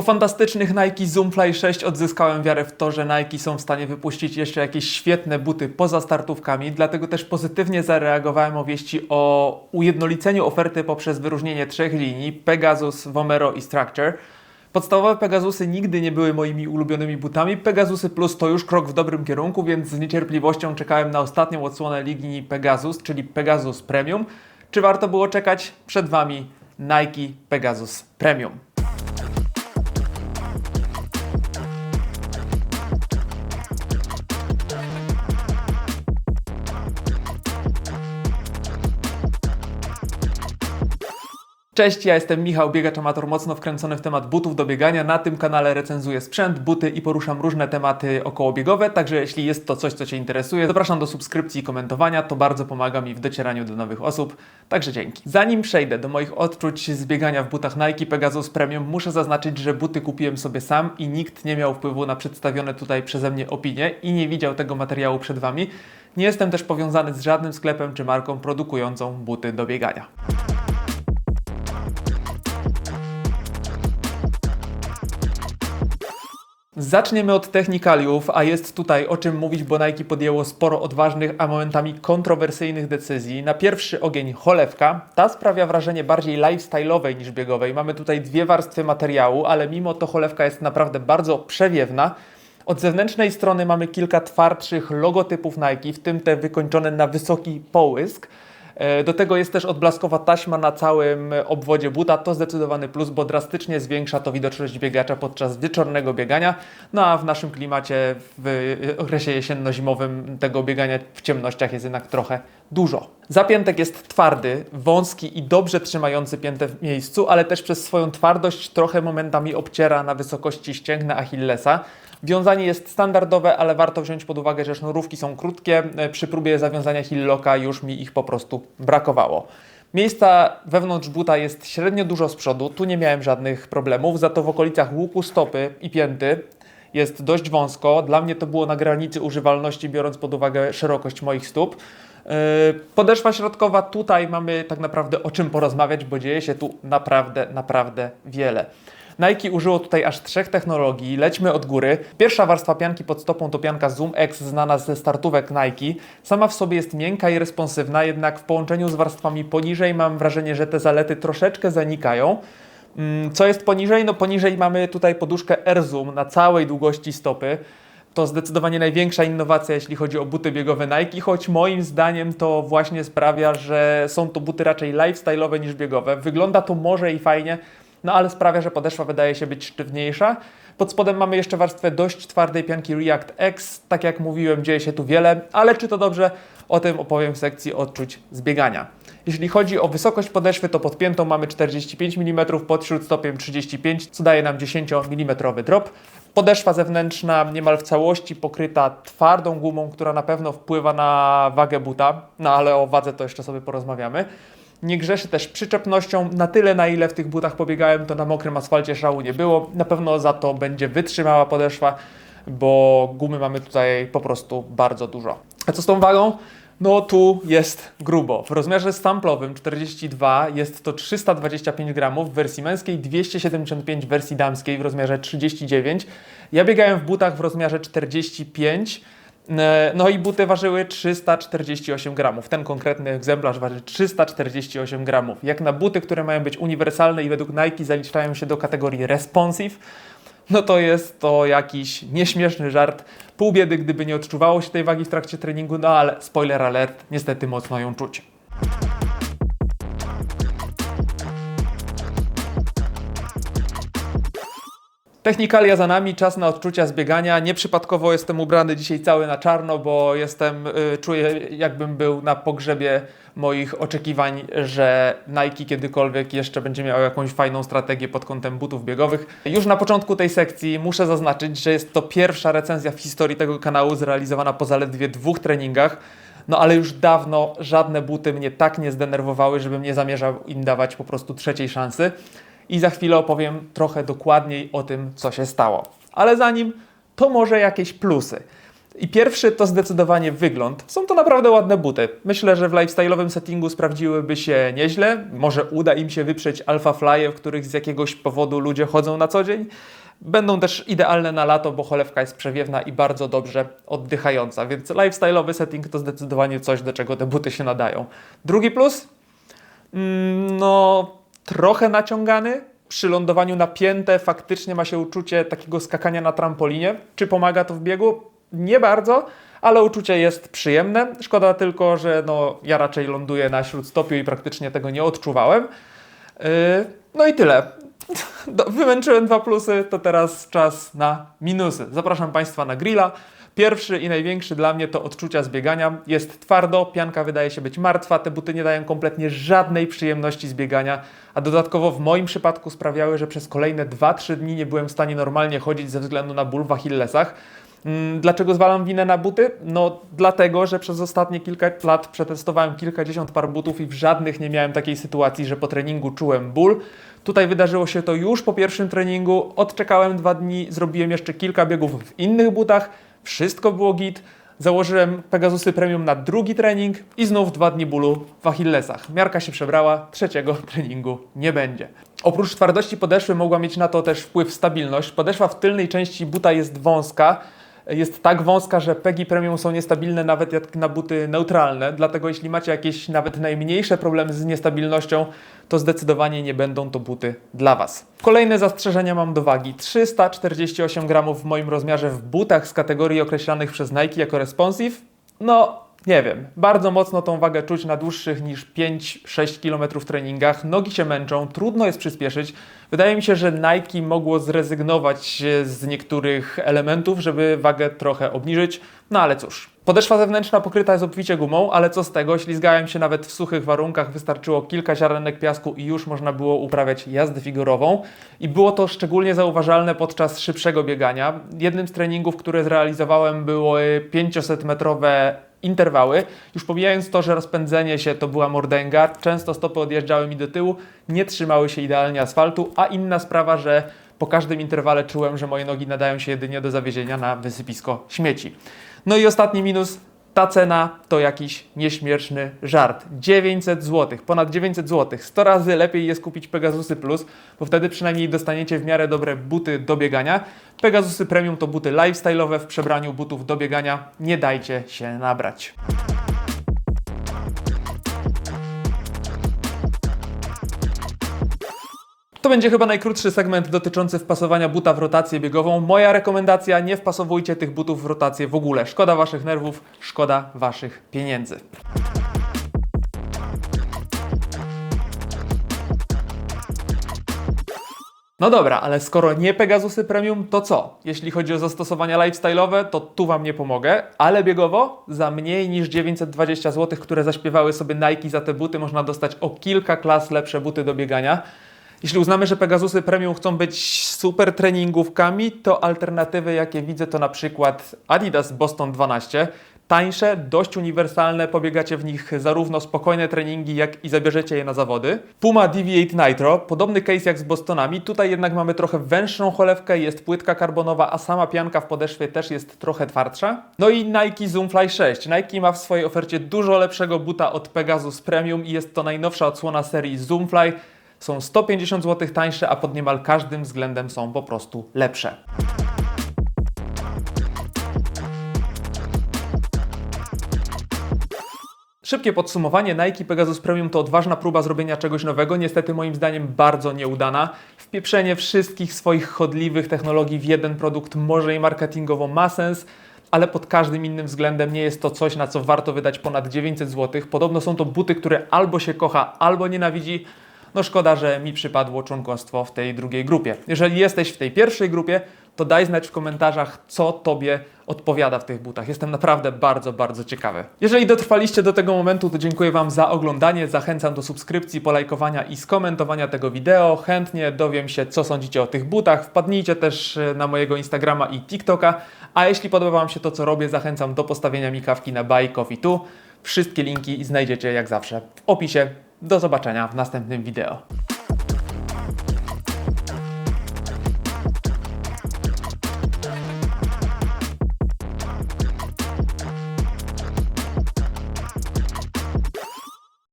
Po fantastycznych Nike Zoom Fly 6 odzyskałem wiarę w to, że Nike są w stanie wypuścić jeszcze jakieś świetne buty poza startówkami, dlatego też pozytywnie zareagowałem o wieści o ujednoliceniu oferty poprzez wyróżnienie trzech linii Pegasus, Vomero i Structure. Podstawowe Pegasusy nigdy nie były moimi ulubionymi butami. Pegasusy Plus to już krok w dobrym kierunku, więc z niecierpliwością czekałem na ostatnią odsłonę linii Pegasus, czyli Pegasus Premium. Czy warto było czekać? Przed Wami Nike Pegasus Premium. Cześć, ja jestem Michał, biegacz amator mocno wkręcony w temat butów do biegania. Na tym kanale recenzuję sprzęt, buty i poruszam różne tematy okołobiegowe, także jeśli jest to coś, co Cię interesuje, zapraszam do subskrypcji i komentowania, to bardzo pomaga mi w docieraniu do nowych osób, także dzięki. Zanim przejdę do moich odczuć z biegania w butach Nike Pegasus Premium, muszę zaznaczyć, że buty kupiłem sobie sam i nikt nie miał wpływu na przedstawione tutaj przeze mnie opinie i nie widział tego materiału przed Wami. Nie jestem też powiązany z żadnym sklepem czy marką produkującą buty do biegania. Zaczniemy od technikaliów, a jest tutaj o czym mówić, bo Nike podjęło sporo odważnych, a momentami kontrowersyjnych decyzji. Na pierwszy ogień cholewka. Ta sprawia wrażenie bardziej lifestyle'owej niż biegowej. Mamy tutaj dwie warstwy materiału, ale mimo to cholewka jest naprawdę bardzo przewiewna. Od zewnętrznej strony mamy kilka twardszych logotypów Nike, w tym te wykończone na wysoki połysk. E, Do tego jest też odblaskowa taśma na całym obwodzie buta. To zdecydowany plus, bo drastycznie zwiększa to widoczność biegacza podczas wieczornego biegania. No a w naszym klimacie, w okresie jesienno-zimowym tego biegania w ciemnościach jest jednak trochę dużo. Zapiętek jest twardy, wąski i dobrze trzymający piętę w miejscu, ale też przez swoją twardość trochę momentami obciera na wysokości ścięgna Achillesa. Wiązanie jest standardowe, ale warto wziąć pod uwagę, że sznurówki są krótkie. E, Przy próbie zawiązania hillocka już mi ich po prostu brakowało. Miejsca wewnątrz buta jest średnio dużo z przodu, tu nie miałem żadnych problemów, za to w okolicach łuku stopy i pięty jest dość wąsko. Dla mnie to było na granicy używalności, biorąc pod uwagę szerokość moich stóp. Yy, Podeszwa środkowa, tutaj mamy tak naprawdę o czym porozmawiać, bo dzieje się tu naprawdę, naprawdę wiele. Nike użyło tutaj aż trzech technologii. Lećmy od góry. Pierwsza warstwa pianki pod stopą to pianka Zoom X, znana ze startówek Nike. Sama w sobie jest miękka i responsywna, jednak w połączeniu z warstwami poniżej mam wrażenie, że te zalety troszeczkę zanikają. Mm, Co jest poniżej? No poniżej mamy tutaj poduszkę Air Zoom na całej długości stopy. To zdecydowanie największa innowacja, jeśli chodzi o buty biegowe Nike, choć moim zdaniem to właśnie sprawia, że są to buty raczej lifestyle'owe niż biegowe. Wygląda to może i fajnie, no ale sprawia, że podeszwa wydaje się być sztywniejsza. Pod spodem mamy jeszcze warstwę dość twardej pianki React X. Tak jak mówiłem, dzieje się tu wiele, ale czy to dobrze? O tym opowiem w sekcji odczuć z biegania. Jeśli chodzi o wysokość podeszwy, to pod piętą mamy 45 mm, pod śródstopiem 35 co daje nam 10 mm drop. Podeszwa zewnętrzna niemal w całości pokryta twardą gumą, która na pewno wpływa na wagę buta, no ale o wadze to jeszcze sobie porozmawiamy. Nie grzeszy też przyczepnością. Na tyle, na ile w tych butach pobiegałem, to na mokrym asfalcie szału nie było. Na pewno za to będzie wytrzymała podeszwa, bo gumy mamy tutaj po prostu bardzo dużo. A co z tą wagą? No tu jest grubo. W rozmiarze stamplowym 42 jest to 325 gramów, w wersji męskiej 275 w wersji damskiej w rozmiarze 39. Ja biegałem w butach w rozmiarze 45. E, No i buty ważyły 348 gramów. Ten konkretny egzemplarz waży 348 gramów. Jak na buty, które mają być uniwersalne i według Nike zaliczają się do kategorii responsive, no to jest to jakiś nieśmieszny żart. Pół biedy, gdyby nie odczuwało się tej wagi w trakcie treningu, no ale spoiler alert, niestety mocno ją czuć. Technikalia za nami, czas na odczucia zbiegania. Nieprzypadkowo jestem ubrany dzisiaj cały na czarno, bo jestem, y, czuję jakbym był na pogrzebie moich oczekiwań, że Nike kiedykolwiek jeszcze będzie miał jakąś fajną strategię pod kątem butów biegowych. Już na początku tej sekcji muszę zaznaczyć, że jest to pierwsza recenzja w historii tego kanału zrealizowana po zaledwie dwóch treningach. No ale już dawno żadne buty mnie tak nie zdenerwowały, żebym nie zamierzał im dawać po prostu trzeciej szansy. I za chwilę opowiem trochę dokładniej o tym, co się stało. Ale zanim, to może jakieś plusy. I pierwszy to zdecydowanie wygląd. Są to naprawdę ładne buty. Myślę, że w lifestyle'owym settingu sprawdziłyby się nieźle. Może uda im się wyprzeć alpha flye, w których z jakiegoś powodu ludzie chodzą na co dzień. Będą też idealne na lato, bo cholewka jest przewiewna i bardzo dobrze oddychająca, więc lifestyle'owy setting to zdecydowanie coś, do czego te buty się nadają. Drugi plus? Mm, No, trochę naciągany. Przy lądowaniu napięte faktycznie ma się uczucie takiego skakania na trampolinie. Czy pomaga to w biegu? Nie bardzo, ale uczucie jest przyjemne. Szkoda tylko, że no, ja raczej ląduję na śródstopiu i praktycznie tego nie odczuwałem. Yy, no i tyle. Wymęczyłem dwa plusy, to teraz czas na minusy. Zapraszam Państwa na grilla. Pierwszy i największy dla mnie to odczucia zbiegania. Jest twardo, pianka wydaje się być martwa, te buty nie dają kompletnie żadnej przyjemności zbiegania, a dodatkowo w moim przypadku sprawiały, że przez kolejne 2-3 dni nie byłem w stanie normalnie chodzić ze względu na ból w achillesach. Mm, Dlaczego zwalam winę na buty? No dlatego, że przez ostatnie kilka lat przetestowałem kilkadziesiąt par butów i w żadnych nie miałem takiej sytuacji, że po treningu czułem ból. Tutaj wydarzyło się to już po pierwszym treningu, odczekałem dwa dni, zrobiłem jeszcze kilka biegów w innych butach, wszystko było git. Założyłem Pegasusy Premium na drugi trening i znów dwa dni bólu w achillesach. Miarka się przebrała, trzeciego treningu nie będzie. Oprócz twardości podeszwy mogła mieć na to też wpływ stabilność. Podeszwa w tylnej części buta jest wąska, jest tak wąska, że PEGI Premium są niestabilne nawet jak na buty neutralne, dlatego jeśli macie jakieś nawet najmniejsze problemy z niestabilnością, to zdecydowanie nie będą to buty dla Was. Kolejne zastrzeżenia mam do wagi. 348 gramów w moim rozmiarze w butach z kategorii określanych przez Nike jako responsive. No, nie wiem. Bardzo mocno tą wagę czuć na dłuższych niż 5-6 km treningach. Nogi się męczą, trudno jest przyspieszyć. Wydaje mi się, że Nike mogło zrezygnować z niektórych elementów, żeby wagę trochę obniżyć. No ale cóż. Podeszwa zewnętrzna pokryta jest obficie gumą, ale co z tego? Ślizgałem się nawet w suchych warunkach, wystarczyło kilka ziarenek piasku i już można było uprawiać jazdę figurową. I było to szczególnie zauważalne podczas szybszego biegania. Jednym z treningów, które zrealizowałem, były 500-metrowe interwały. Już pomijając to, że rozpędzenie się to była mordęga, często stopy odjeżdżały mi do tyłu, nie trzymały się idealnie asfaltu, a inna sprawa, że po każdym interwale czułem, że moje nogi nadają się jedynie do zawiezienia na wysypisko śmieci. No i ostatni minus, ta cena to jakiś nieśmieszny żart. 900 zł, ponad 900 zł. 100 razy lepiej jest kupić Pegasusy Plus, bo wtedy przynajmniej dostaniecie w miarę dobre buty do biegania. Pegasusy Premium to buty lifestyle'owe w przebraniu butów do biegania. Nie dajcie się nabrać. To będzie chyba najkrótszy segment dotyczący wpasowania buta w rotację biegową. Moja rekomendacja: nie wpasowujcie tych butów w rotację w ogóle. Szkoda waszych nerwów, szkoda waszych pieniędzy. No dobra, ale skoro nie Pegasusy Premium, to co? Jeśli chodzi o zastosowania lifestyle'owe, to tu Wam nie pomogę, ale biegowo za mniej niż 920 zł, które zaśpiewały sobie Nike za te buty, można dostać o kilka klas lepsze buty do biegania. Jeśli uznamy, że Pegasusy Premium chcą być super treningówkami, to alternatywy, jakie widzę, to na przykład Adidas Boston 12. Tańsze, dość uniwersalne, pobiegacie w nich zarówno spokojne treningi, jak i zabierzecie je na zawody. Puma DV8 Nitro, podobny case jak z Bostonami, tutaj jednak mamy trochę węższą cholewkę, jest płytka karbonowa, a sama pianka w podeszwie też jest trochę twardsza. No i Nike Zoomfly 6. Nike ma w swojej ofercie dużo lepszego buta od Pegasus Premium i jest to najnowsza odsłona serii Zoomfly. Są 150 zł tańsze, a pod niemal każdym względem są po prostu lepsze. Szybkie podsumowanie. Nike Pegasus Premium to odważna próba zrobienia czegoś nowego, niestety moim zdaniem bardzo nieudana. Wpieprzenie wszystkich swoich chodliwych technologii w jeden produkt może i marketingowo ma sens, ale pod każdym innym względem nie jest to coś, na co warto wydać ponad 900 zł. Podobno są to buty, które albo się kocha, albo nienawidzi. No szkoda, że mi przypadło członkostwo w tej drugiej grupie. Jeżeli jesteś w tej pierwszej grupie, to daj znać w komentarzach, co Tobie odpowiada w tych butach. Jestem naprawdę bardzo, bardzo ciekawy. Jeżeli dotrwaliście do tego momentu, to dziękuję Wam za oglądanie. Zachęcam do subskrypcji, polajkowania i skomentowania tego wideo. Chętnie dowiem się, co sądzicie o tych butach. Wpadnijcie też e, na mojego Instagrama i TikToka. A jeśli podoba Wam się to, co robię, zachęcam do postawienia mi kawki na Buy Coffee Tu. Wszystkie linki znajdziecie jak zawsze w opisie. Do zobaczenia w następnym wideo.